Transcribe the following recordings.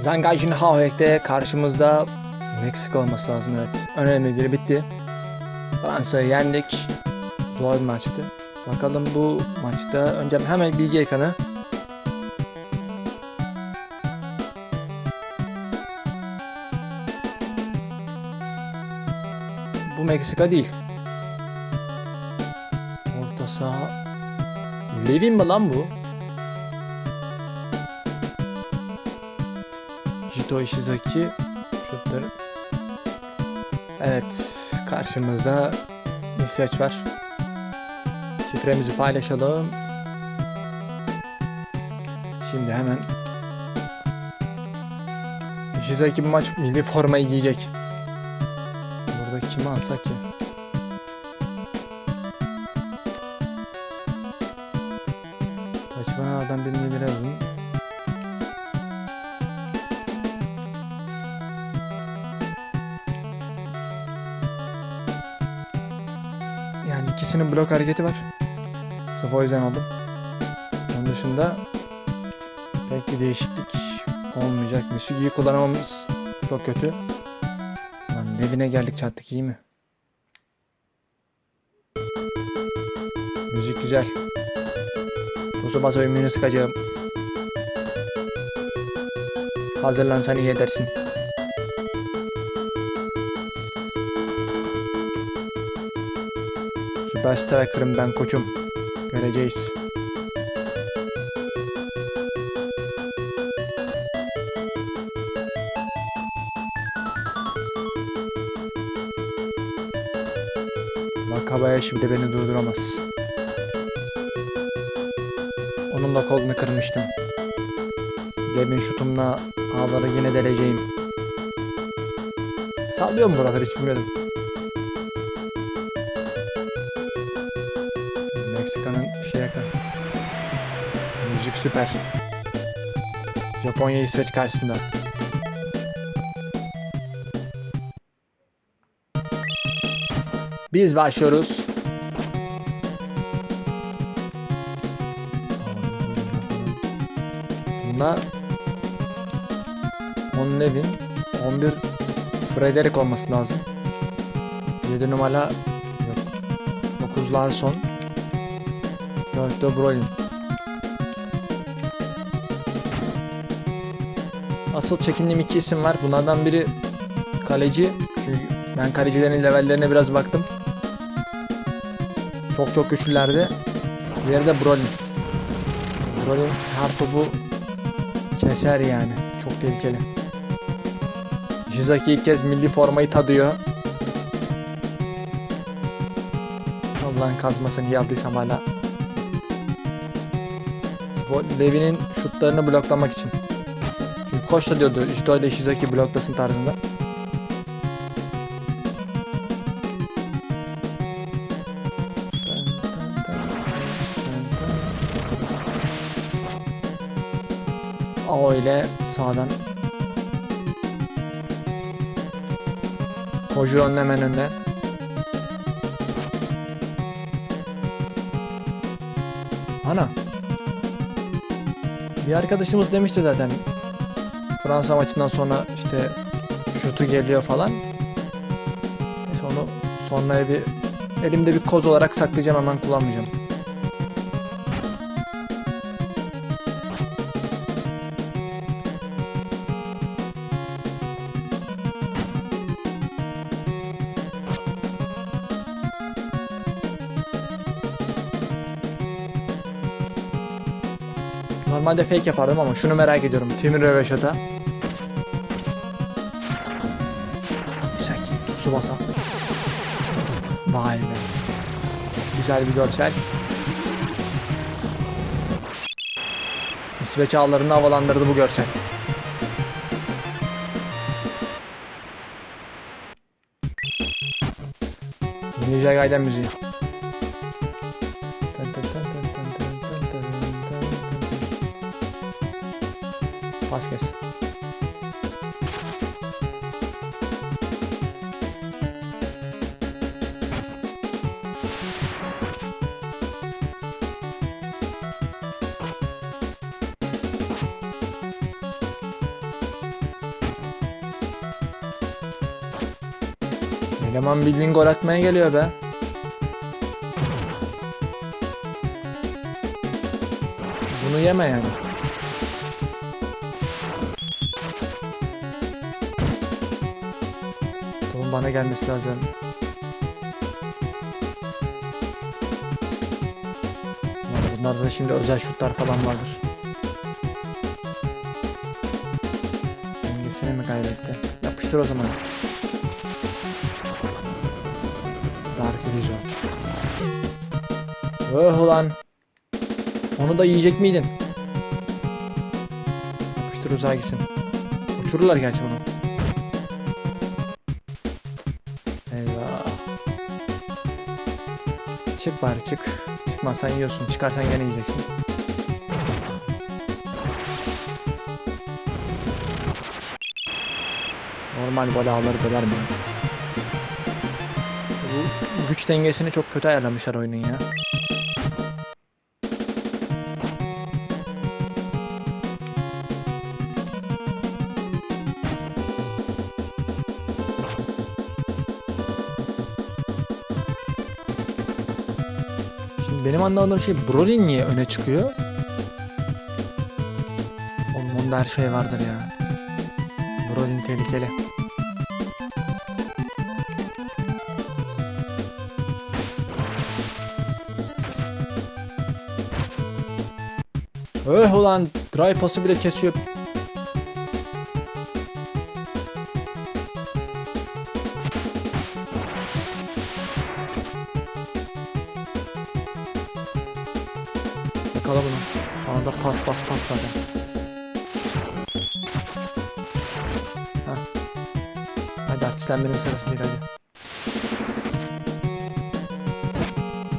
Zangajin Haoek'te karşımızda Meksika olması lazım evet. Önemli biri bitti. Fransa'yı yendik. Zor bir maçtı. Bakalım bu maçta önce hemen bilgi ekranı. Bu Meksika değil. Orta saha. Levin mi lan bu? Jito Ishizaki şutları. Evet, karşımızda İsveç var. Şifremizi paylaşalım. Şimdi hemen Ishizaki bu maç milli formayı giyecek. Burada kimi alsak ki? Saçmalardan birini ileri alalım. İkisinin blok hareketi var. Sırf o yüzden aldım. Onun dışında pek bir değişiklik olmayacak. Misugi'yi kullanamamız çok kötü. Lan evine geldik çattık iyi mi? Müzik güzel. Tsubasa ümüğünü sıkacağım. Hazırlansan iyi edersin. Süper Striker'ım ben koçum. Göreceğiz. Vakabaya şimdi beni durduramaz. Onun da kolunu kırmıştım. Demin şutumla ağları yine deleceğim. Sallıyor buraları hiç bilmiyordum. Süper. Japonya İsveç karşısında. Biz başlıyoruz. Bunda 10 Levin, 11 Frederick olması lazım. 7 numara yok. 9 Larson, 4 de Brolin. Asıl çekindiğim iki isim var. Bunlardan biri kaleci. Çünkü ben kalecilerin levellerine biraz baktım. Çok çok güçlülerdi. Diğeri de Brolin. Brolin her topu keser yani. Çok tehlikeli. Shizaki ilk kez milli formayı tadıyor. Allah'ın kazmasını iyi aldıysam hala. Levi'nin şutlarını bloklamak için. Koç da diyordu Jito ile Shizaki bloklasın tarzında. Ao ile sağdan Kojuro'nun hemen önünde. Ana. Bir arkadaşımız demişti zaten. Fransa maçından sonra işte şutu geliyor falan. Neyse onu sonraya bir elimde bir koz olarak saklayacağım hemen kullanmayacağım. Normalde fake yapardım ama şunu merak ediyorum. Timur Röveşat'a. Misaki, Tsubasa. Vay be. Güzel bir görsel. İsveç ağlarını havalandırdı bu görsel. Ninja Gaiden müziği. Pas kes. Eleman bildiğin gol atmaya geliyor be. Bunu yeme yani. Bana gelmesi lazım. Yani bunlarda da şimdi özel şutlar falan vardır. Dengesini mi kaybetti? Yapıştır o zaman. Dark Illusion. Oh ulan. Onu da yiyecek miydin? Yapıştır uzağa gitsin. Uçururlar gerçi bunu. Çık bari çık. Çıkmazsan yiyorsun. Çıkarsan gene yiyeceksin. Normal gol ağları döver mi? Bu güç dengesini çok kötü ayarlamışlar oyunun ya. Benim anlamadığım şey Broly niye öne çıkıyor? Oğlum onda her şey vardır ya. Broly tehlikeli. Öh ulan pası bile kesiyor. Pas pas pas zaten. Heh. Hadi artistlenmenin sırası değil hadi.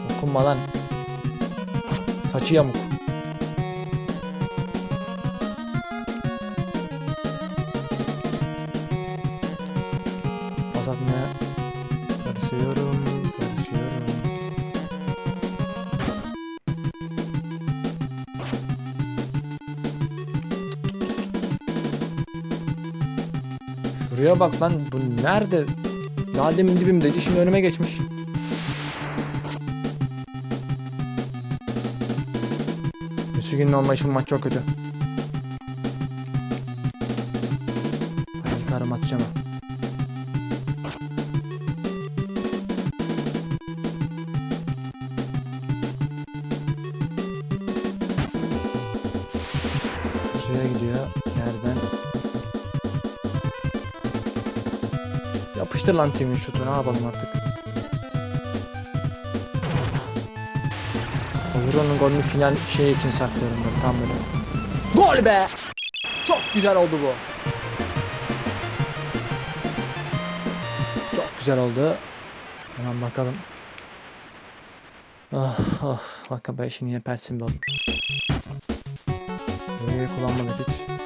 Dokunma lan. Saçı yamuk. Şuraya bak lan bu nerede? Daha demin dibimdeydi şimdi önüme geçmiş. Müsügünün olmayışı bu maç çok kötü. Yapıştır lan timin şutu ne yapalım artık. Euro'nun golünü final şey için saklıyorum ben tam böyle. Gol be! Çok güzel oldu bu. Çok güzel oldu. Hemen bakalım. Ah ah bakın ben şimdi yine persim oldum. Böyle kullanmadık hiç.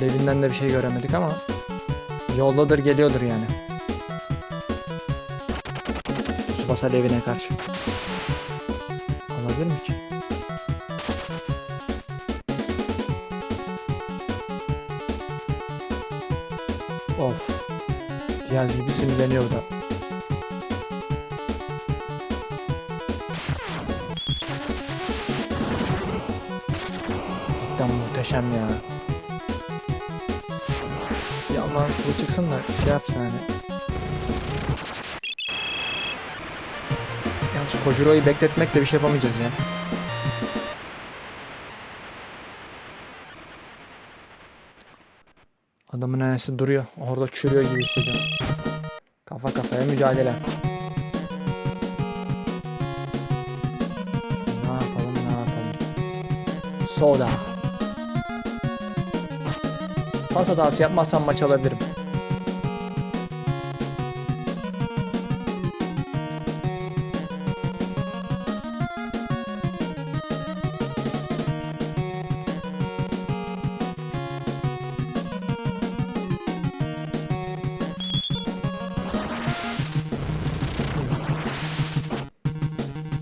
Daha Levin'den de bir şey göremedik ama yoldadır geliyordur yani. Tsubasa Levin'e karşı. Alabilir mi ki? Of. Diyaz gibi sinirleniyor da. Cidden muhteşem ya. Bir Allah bu çıksın da şey yapsın hani. Yalnız Kojuro'yu bekletmekle bir şey yapamayacağız ya. Adamın enesi duruyor. Orada çürüyor gibi hissediyorum. Kafa kafaya mücadele. Ne yapalım ne yapalım. Soda. Pas hatası yapmazsam maç alabilirim.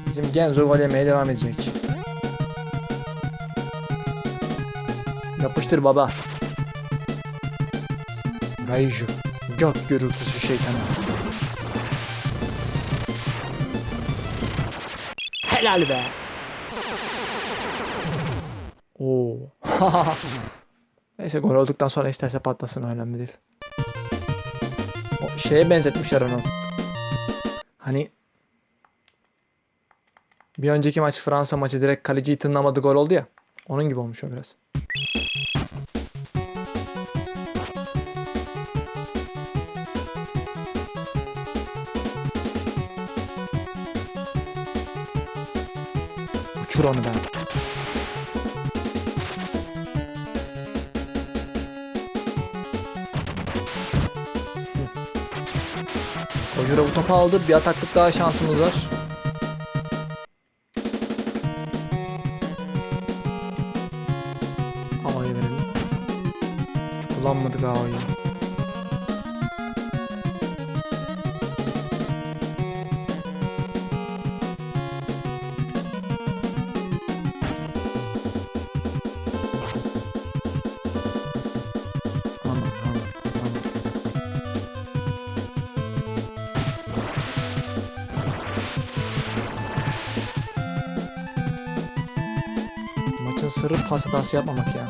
Bizim Genzo gol yemeye devam edecek. Yapıştır baba. Raiju. Gök gürültüsü şeytanı. Helal be. Oo. Neyse gol olduktan sonra isterse patlasın önemli değil. O şeye benzetmişler onu. Hani bir önceki maç Fransa maçı direkt kaleciyi tınlamadı gol oldu ya. Onun gibi olmuş o biraz. Uçur onu ben. Kojura bu topu aldı. Bir ataklık daha şansımız var. Havayı verelim. Kullanmadık havayı. Pas hatası yapmamak ya.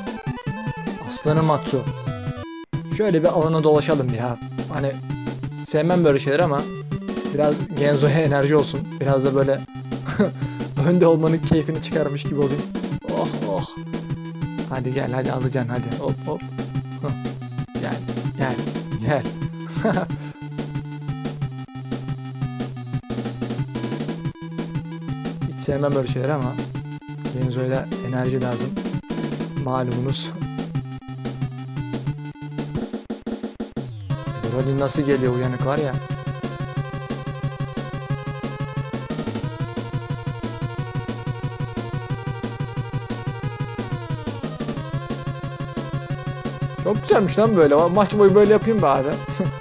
Aslanım Matsu. Şöyle bir alana dolaşalım ya. Hani sevmem böyle şeyler ama biraz Genzo'ya enerji olsun. Biraz da böyle önde olmanın keyfini çıkarmış gibi olayım. Oh oh. Hadi gel hadi alacaksın hadi. Hop hop. Gel gel gel. Hiç sevmem böyle şeyler ama Genzo'ya enerji lazım. Malumunuz. Rolin nasıl geliyor uyanık var ya. Çok güzelmiş lan böyle. Maç boyu böyle yapayım be abi.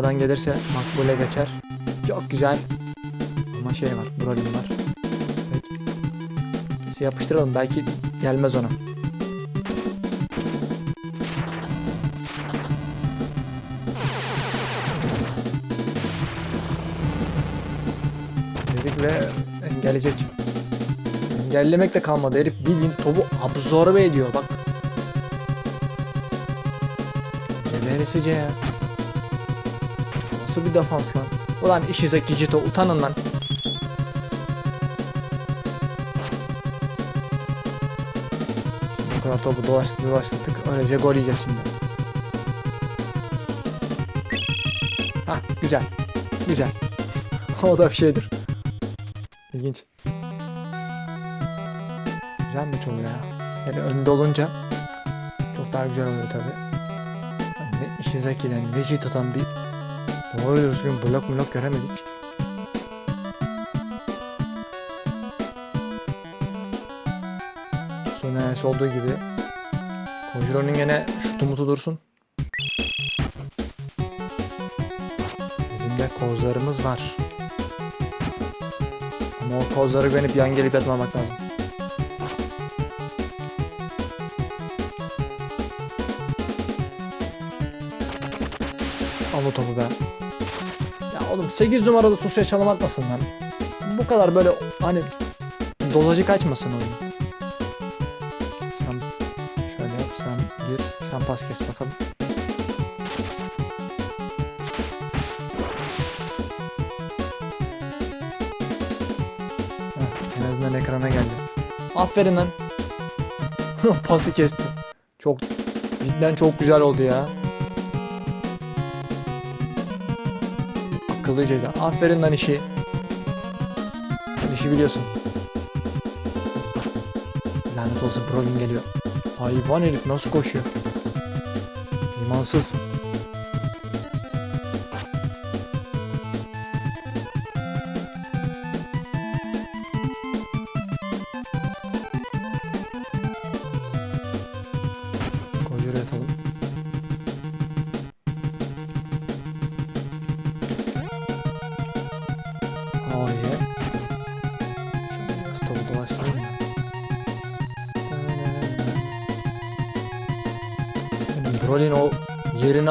havadan gelirse makbule geçer. Çok güzel. Ama şey var, Broly var. Neyse yapıştıralım belki gelmez ona. Dedik ve engelleyecek. Engellemek de kalmadı. Herif bildiğin topu absorbe ediyor bak. Geberesice ya. Nasıl bir defans lan? Ulan Ishizaki Jito utanın lan. Bu kadar topu dolaştı dolaştırdık. Öylece gol yiyeceğiz şimdi. Hah güzel. Güzel. o da bir şeydir. İlginç. Güzel maç oluyor ya. Yani önde olunca çok daha güzel oluyor tabi. Ne Ishizaki'den ne Jito'dan bir Doğru düzgün blok blok göremedik. Son enerjisi olduğu gibi Kojiro'nun gene şutu mutu dursun. Bizim de kozlarımız var. Ama o kozları güvenip yan gelip yatmamak lazım. Al o topu be. Ya oğlum 8 numarada Tusu'ya çalım atmasın lan. Bu kadar böyle hani dozajı kaçmasın oyun. Sen şöyle yap sen gir sen pas kes bakalım. En azından ekrana geldi. Aferin lan. Pası kesti. Çok cidden çok güzel oldu ya. Akıllıcaydı. Aferin lan işi. Sen işi biliyorsun. Lanet olsun Brolin geliyor. Hayvan herif nasıl koşuyor? İmansız.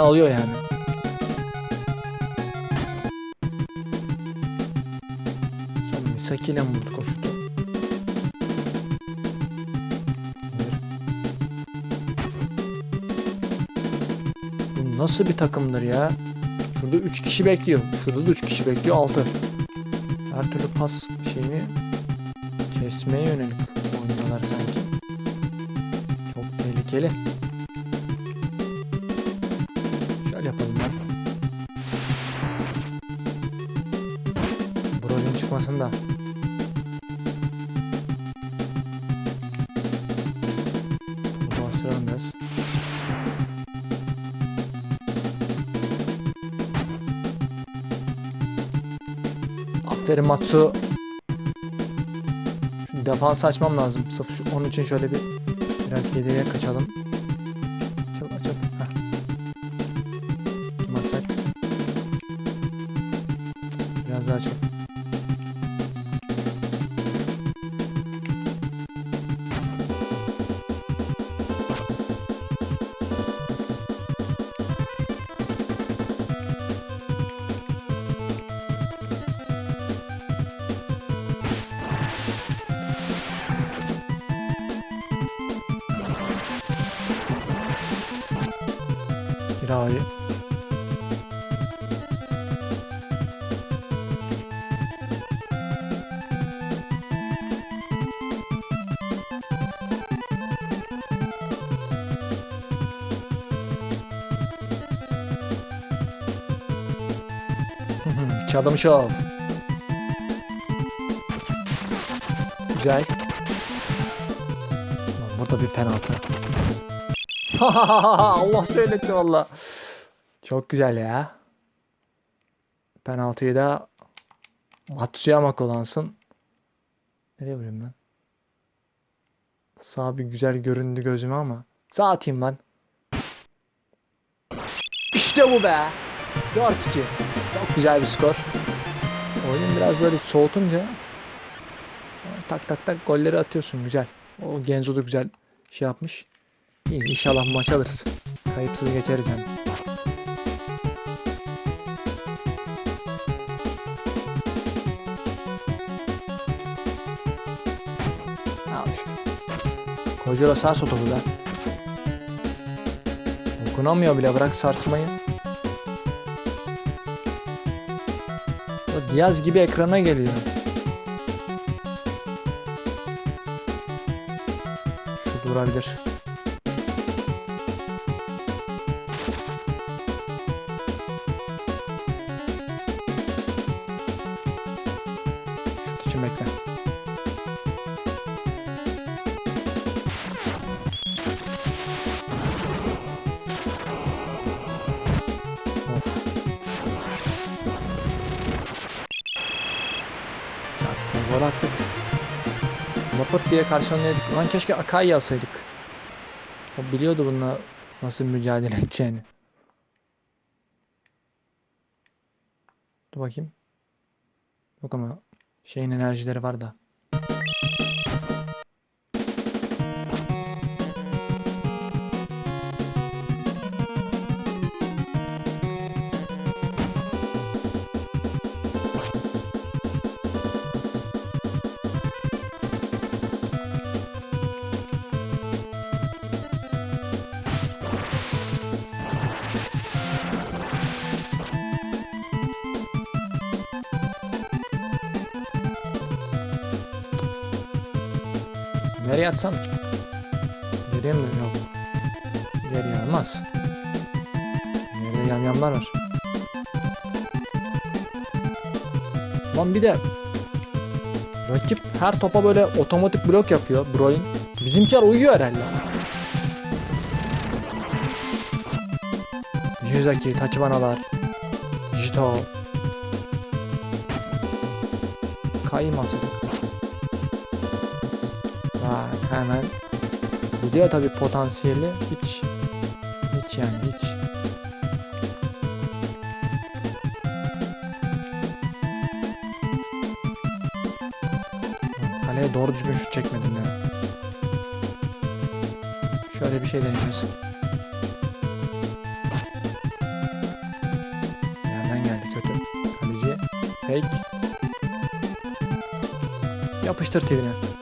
Alıyor yani. Son Misaki ile vurdu koştu? Bu nasıl bir takımdır ya? Şurada 3 kişi bekliyor. Şurada da 3 kişi bekliyor. 6. Her türlü pas şeyini kesmeye yönelik oynuyorlar sanki. Çok tehlikeli. Aferin Matsu. Şu defans açmam lazım. Sırf şu, onun için şöyle bir biraz geriye kaçalım. Kirayı. Çalım şov. Güzel. Burada bir penaltı. Allah söyletti valla. Çok güzel ya. Penaltıyı da Matsuyama kullansın. Nereye vurayım ben? Sağ bir güzel göründü gözüme ama. Sağ atayım ben. İşte bu be. 4-2. Çok güzel bir skor. Oyunun biraz böyle soğutunca tak tak tak golleri atıyorsun güzel. O Genzo da güzel şey yapmış. İnşallah maç alırız. Kayıpsız geçeriz yani. Al işte. Kojura sağ topu lan. Dokunamıyor bile bırak sarsmayı. O Diaz gibi ekrana geliyor. Şu durabilir. Çaktı, gol attık. Lapırt diye karşılanıyorduk. Lan keşke Akai'yi alsaydık. O biliyordu bununla nasıl mücadele edeceğini. Dur bakayım. Yok ama şeyin enerjileri var da. Nereye atsam mi? Yok. Geriye olmaz. Nerede yamyamlar var. Lan bir de rakip her topa böyle otomatik blok yapıyor Broly. Bizimkiler uyuyor herhalde. Yuzaki, Tachibanalar, Jito. Kaymasaydık hemen. Gidiyor tabi potansiyeli hiç hiç yani hiç. Kaleye doğru düzgün şut çekmedim ya. Şöyle bir şey deneyeceğiz. Nereden geldi kötü. Kaleci fake. Yapıştır TV'ne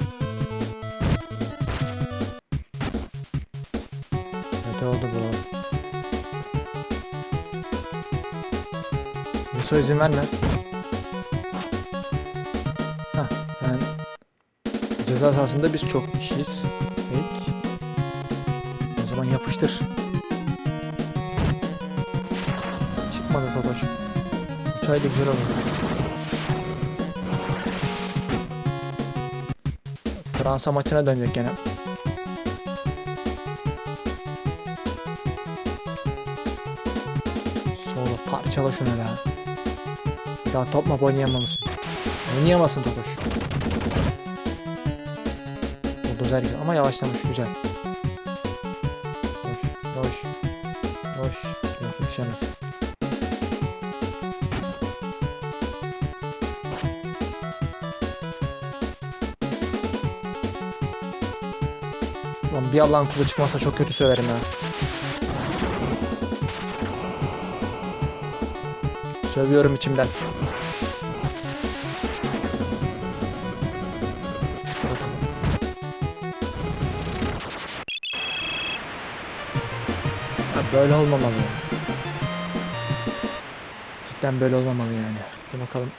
Yusuf izin verme. Hah sen ceza sahasında biz çok kişiyiz. Peki. O zaman yapıştır. Çıkmadı Totoş. Uçaydı güzel olur. Fransa maçına dönecek gene. Parçala şunu be. Daha topla oynayamamışsın. Oynayamazsın Totoş. Buldozer gibi ama yavaşlamış güzel. Koş, koş, koş. Yok yetişemez. Lan bir Allah'ın kulu çıkmazsa çok kötü söverim ya. Sövüyorum içimden. Ya böyle olmamalı. Cidden böyle olmamalı yani. Bir bakalım.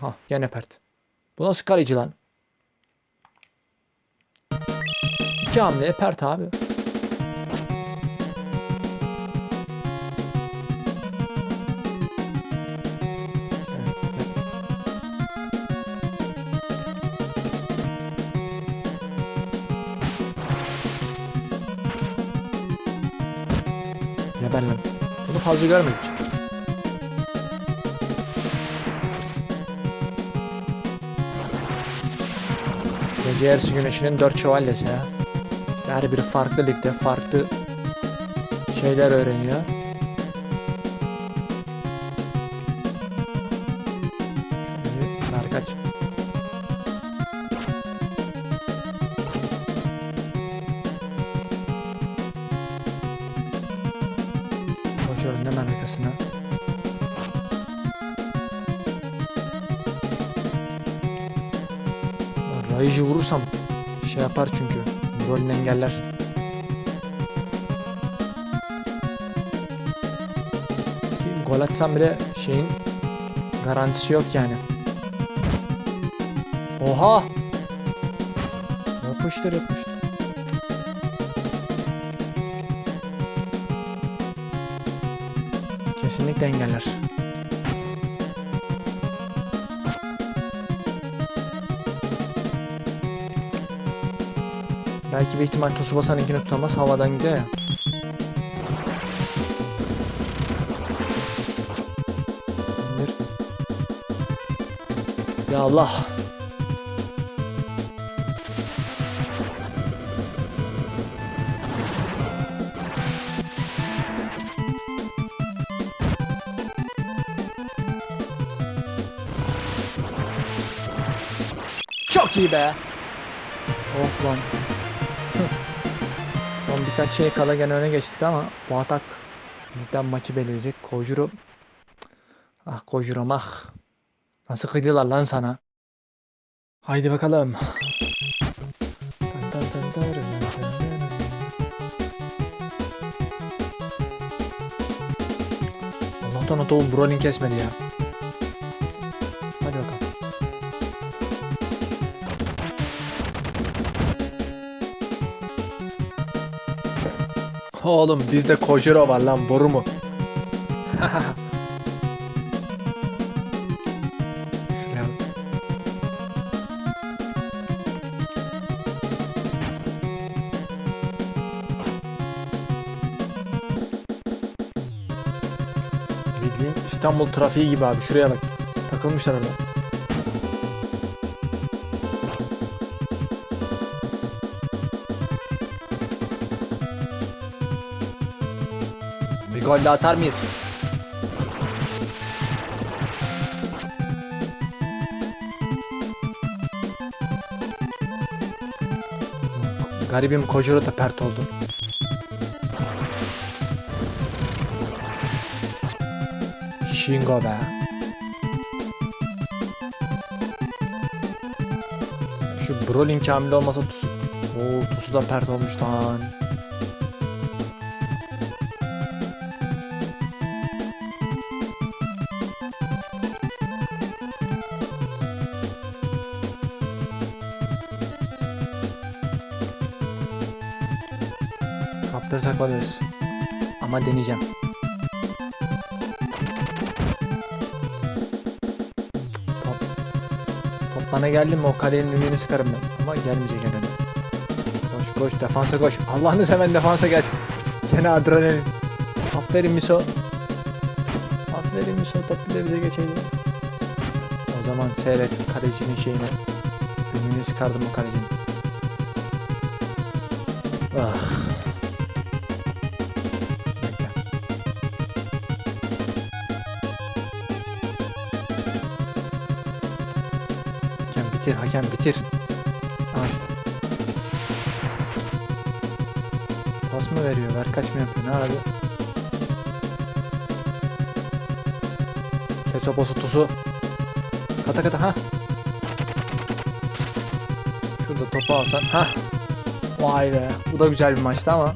Ha gene pert. Bu nasıl kaleci lan? İki hamleye pert abi. Fazla görmedik. Gece yarısı güneşinin dört şövalyesi her biri farklı ligde farklı şeyler öğreniyor. Vurursam şey yapar çünkü. Rolünü engeller. Gol atsam bile şeyin garantisi yok yani. Oha! Yapıştır yapıştır. Kesinlikle engeller. Belki bir ihtimal Tsubasa'nınkini tutamaz havadan gidiyor ya. İndir. Ya Allah. Çok iyi be. Oh lan. Birkaç şey kala gene öne geçtik ama bu atak cidden maçı belirleyecek. Kojuro. Ah Kojuro ah. Nasıl kıydılar lan sana? Haydi bakalım. Allah'tan o tohum Brolin kesmedi ya. Oğlum bizde Kojiro var lan boru mu? İstanbul trafiği gibi abi şuraya bak. Takılmışlar orada. gol de atar mıyız? Garibim kocuru da pert oldu. Şingo be. Şu Brolin kamil olmasa tusu. Oo tusu da pert olmuş lan. Kaptırsak alırız. Ama deneyeceğim. Top. Top bana geldi mi o kalenin ümüğünü sıkarım ben. Ama gelmeyecek herhalde. Koş koş defansa koş. Allah'ını seven defansa gelsin. Gene adrenalin. Aferin Miso. Aferin Miso top bile bize geçeydi. O zaman seyret kalecinin şeyini. Ümüğünü sıkardım o kalecinin. Ah. Hakem bitir. Al işte. Pas mı veriyor? Ver kaç mı yapıyor? Ne abi? Ketçap osu tuzu. Kata kata ha. Şurada topu alsan. Ha. Vay be. Bu da güzel bir maçtı ama.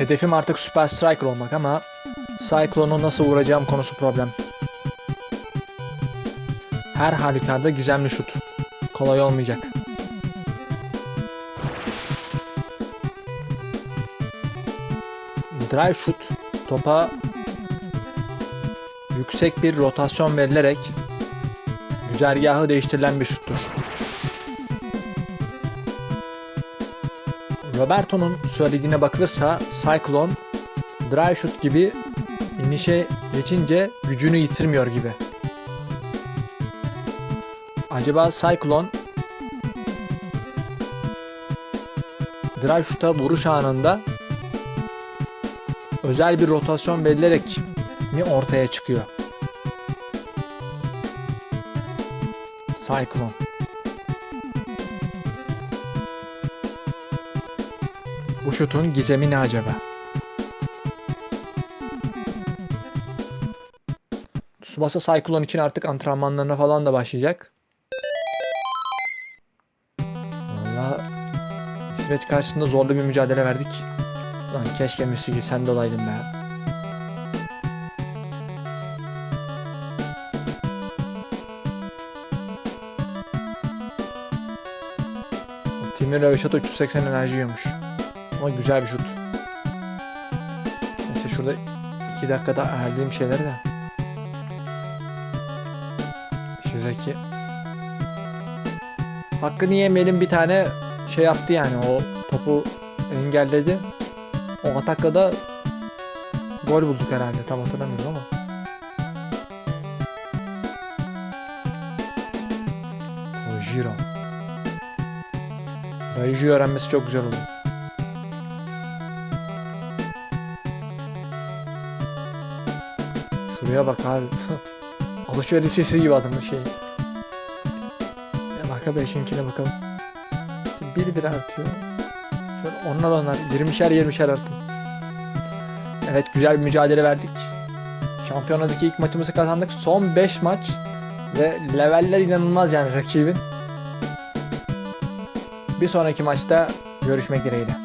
Hedefim artık Super Striker olmak ama Cyclone'u nasıl vuracağım konusu problem. Her halükarda gizemli şut. Kolay olmayacak. Drive şut topa yüksek bir rotasyon verilerek güzergahı değiştirilen bir şuttur. Roberto'nun söylediğine bakılırsa Cyclone drive shoot gibi inişe geçince gücünü yitirmiyor gibi. Acaba Cyclone drive shoot'a vuruş anında özel bir rotasyon verilerek mi ortaya çıkıyor? Cyclone. Şutun gizemi ne acaba? Tsubasa Cyclone için artık antrenmanlarına falan da başlayacak. Valla İsveç karşısında zorlu bir mücadele verdik. Lan keşke Müslügi sen de olaydın be. Timur Röveşat 380 enerji yiyormuş. Ama güzel bir şut. Neyse şurada 2 dakikada ayarlayayım şeyleri de. Şizaki. Hakkını yemeyelim bir tane şey yaptı yani o topu engelledi. O atakla da gol bulduk herhalde tam hatırlamıyorum ama. Kojiro. Rayuju öğrenmesi çok güzel oldu. Şuraya bak abi. Alışveriş sesi gibi adamın şeyi. Ya bak beşinkine bakalım. Bir bir artıyor. Şöyle onlar onlar. 20'şer 20'şer arttı. Evet güzel bir mücadele verdik. Şampiyonadaki ilk maçımızı kazandık. Son 5 maç ve leveller inanılmaz yani rakibin. Bir sonraki maçta görüşmek dileğiyle.